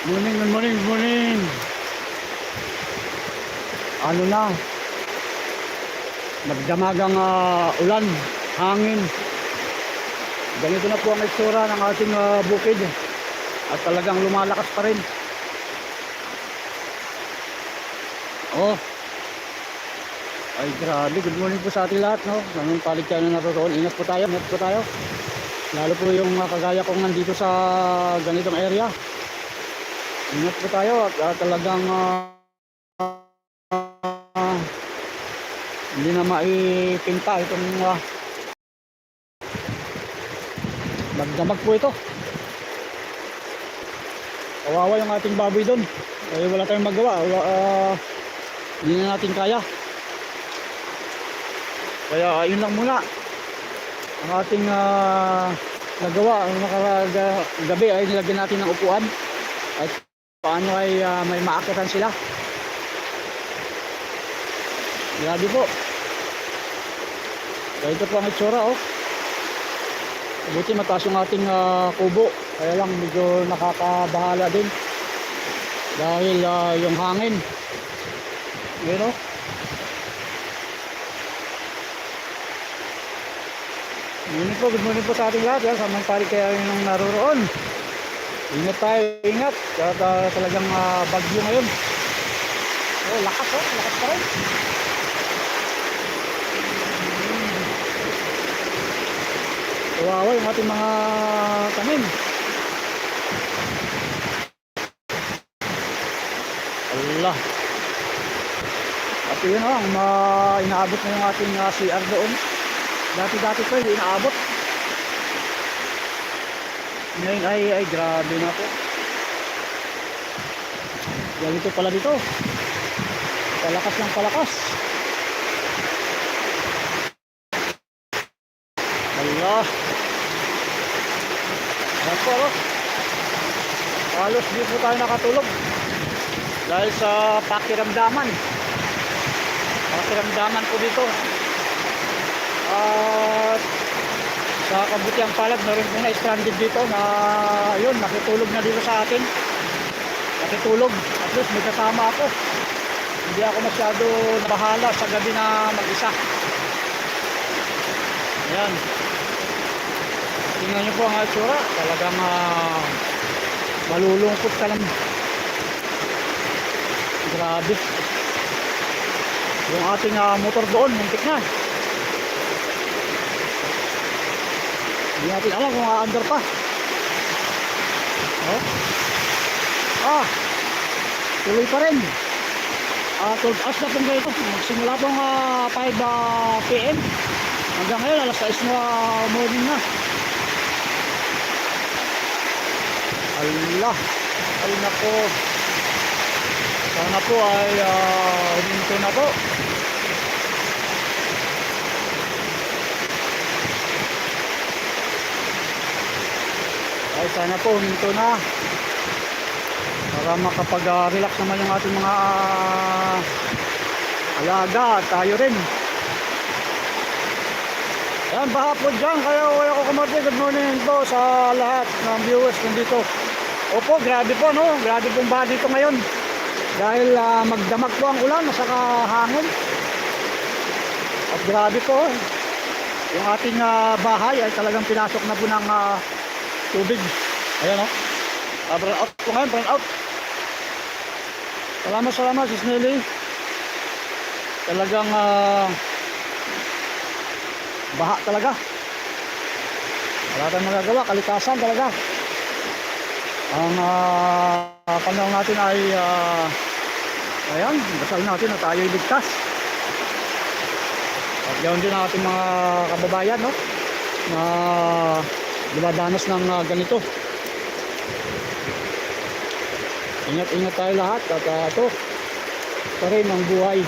Morning, good morning, good morning. Ano na? Magdamagang ah, ulan, hangin. Ganito na po ang itsura ng ating ah, bukid. At talagang lumalakas pa rin. Oh. Ay grabe, good morning po sa ating lahat, no? Anong palig tayo na naroon. Ingat po tayo, ingat po tayo. Lalo po yung ah, kagaya kong nandito sa ganitong area. Ingat po tayo at ah, talagang ah, ah, hindi na maipinta itong uh, magdamag po ito. Kawawa yung ating baboy doon. Eh, wala tayong magawa. Wala, ah, hindi na natin kaya. Kaya ayun lang muna. Ang ating ah, nagawa, ang nakaragabi ay nilagyan natin ng upuan. At paano ay ah, may maakitan sila. Grabe po. Ganito po ang itsura oh. Buti mataas yung ating ah, kubo. Kaya lang medyo nakakabahala din. Dahil ah, yung hangin. Yun oh. Good po, good morning po sa ating lahat. Pari kaya yung naroroon. Ingat tayo, ingat. Kaya ah, talagang ah, bagyo ngayon. Oh, lakas oh, lakas pa rin. Kawawa yung ating mga tanim. Allah. At yun oh, ang ma- inaabot na yung ating ah, CR doon. Dati-dati pa hindi inaabot. Ngayon ay, ay grabe na po. Ganito pala dito. Palakas ng palakas. Allah. Ayan po, oh. Halos di po tayo nakatulog. Dahil sa pakiramdaman. Pakiramdaman po dito. At sa kabutiang palad, meron po na stranded dito na yun, nakitulog na dito sa atin. Nakitulog. At least may kasama ako. Hindi ako masyado bahala sa gabi na mag-isa. Ayan. Tingnan nyo po ang itsura. Talagang ah, malulungkot ka lang. Grabe. Yung ating ah, motor doon, muntik na. Hindi natin alam kung under pa. Oh. Ah, tuloy pa rin. Ah, 12 hours na pong ganito. Simula pong ah, 5 ah, PM. Hanggang ngayon, alas 6 na morning na. Allah. Ay nako. Sana po ay uh, huminto na po. Ay sana po huminto na. Para makapag-relax naman yung ating mga ah, alaga at tayo rin. Yan, baha po dyan. Kaya wala ko kumarte. Good morning po sa lahat ng viewers nandito. Opo, grabe po, no? Grabe pong baha dito ngayon. Dahil ah, magdamag po ang ulan, saka hangin. At grabe po, yung ating ah, bahay ay talagang pinasok na po ng ah, tubig. Ayan, no? Uh, burn out po ngayon, burn out. Salamat, salamat, Sis Nelly. Talagang ah, baha talaga. Wala tayong magagawa, kalikasan talaga. Ang uh, panahon natin ay uh, ayan, dasal natin na tayo ligtas. At gawin din ang ating mga kababayan, no? Na dumadanas ng uh, ganito. Ingat-ingat tayo lahat at uh, ito, pa rin ang buhay.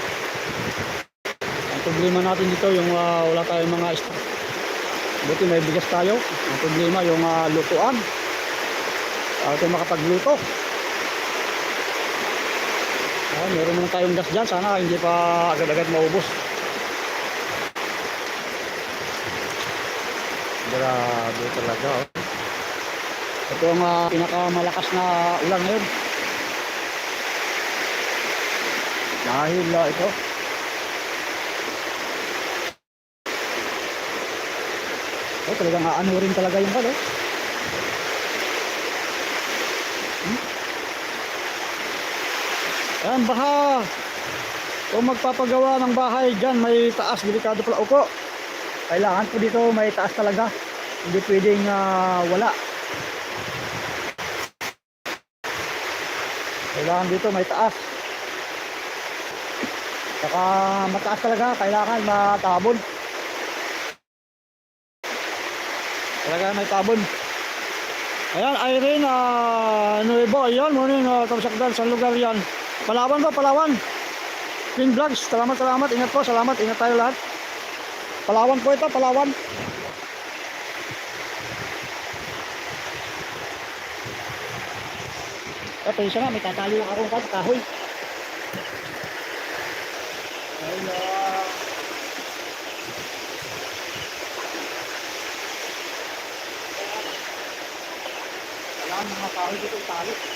Ang problema natin dito yung uh, wala tayong mga stock. Buti may bigas tayo. Ang problema yung uh, lutuan. Uh, ito makapagluto. Ah, meron naman tayong gas dyan. Sana hindi pa agad-agad maubos. Grabe talaga oh. Ito ang uh, pinakamalakas na ulan ngayon. Dahil uh, ito. Oh, talagang aano rin talaga yung balo. Hmm? Yan, baha! Kung magpapagawa ng bahay dyan, may taas, delikado pala. Opo kailangan po dito may taas talaga. Hindi pwedeng ah, wala. Kailangan dito may taas. Saka mataas talaga, kailangan matabon. Talaga may tabon. Ayan, Irene uh, Nuevo, ayan, morning, uh, kamsakdan sa lugar yan. Palawan ba, Palawan? Queen Vlogs, salamat, salamat, ingat po, salamat, ingat tayo lahat. Palawan po ito, Palawan. Ito isa nga, may tatali lang akong kat- kahoy. Ah. Kailangan mga kahoy dito itali.